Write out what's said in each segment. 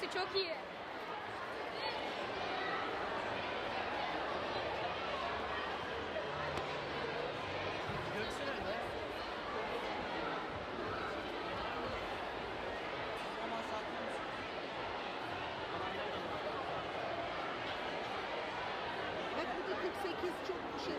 Çok iyi. Bak bu da 48 çok şey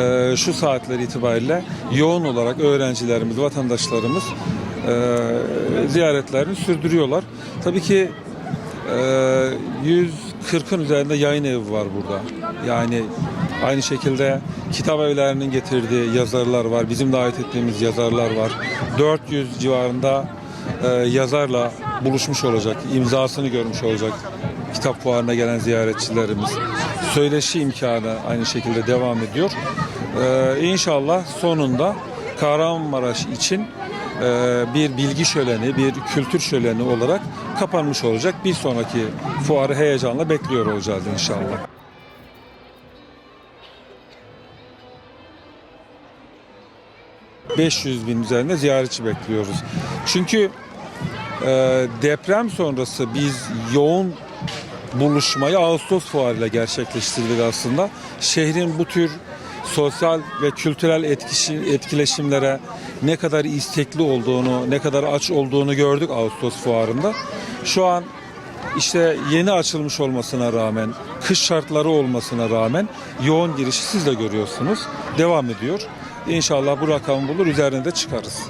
Ee, şu saatler itibariyle yoğun olarak öğrencilerimiz, vatandaşlarımız e, ziyaretlerini sürdürüyorlar. Tabii ki e, 140'ın üzerinde yayın evi var burada. Yani aynı şekilde kitap evlerinin getirdiği yazarlar var. Bizim ait ettiğimiz yazarlar var. 400 civarında e, yazarla buluşmuş olacak, imzasını görmüş olacak kitap fuarına gelen ziyaretçilerimiz. Söyleşi imkanı aynı şekilde devam ediyor. Ee, inşallah sonunda Kahramanmaraş için e, bir bilgi şöleni, bir kültür şöleni olarak kapanmış olacak. Bir sonraki fuarı heyecanla bekliyor olacağız inşallah. ...500 bin üzerinde ziyaretçi bekliyoruz. Çünkü e, deprem sonrası biz yoğun buluşmayı Ağustos fuarıyla gerçekleştirdik aslında. Şehrin bu tür sosyal ve kültürel etkişi, etkileşimlere ne kadar istekli olduğunu, ne kadar aç olduğunu gördük Ağustos fuarında. Şu an işte yeni açılmış olmasına rağmen, kış şartları olmasına rağmen yoğun girişi siz de görüyorsunuz. Devam ediyor. İnşallah bu rakamı bulur, üzerine de çıkarız.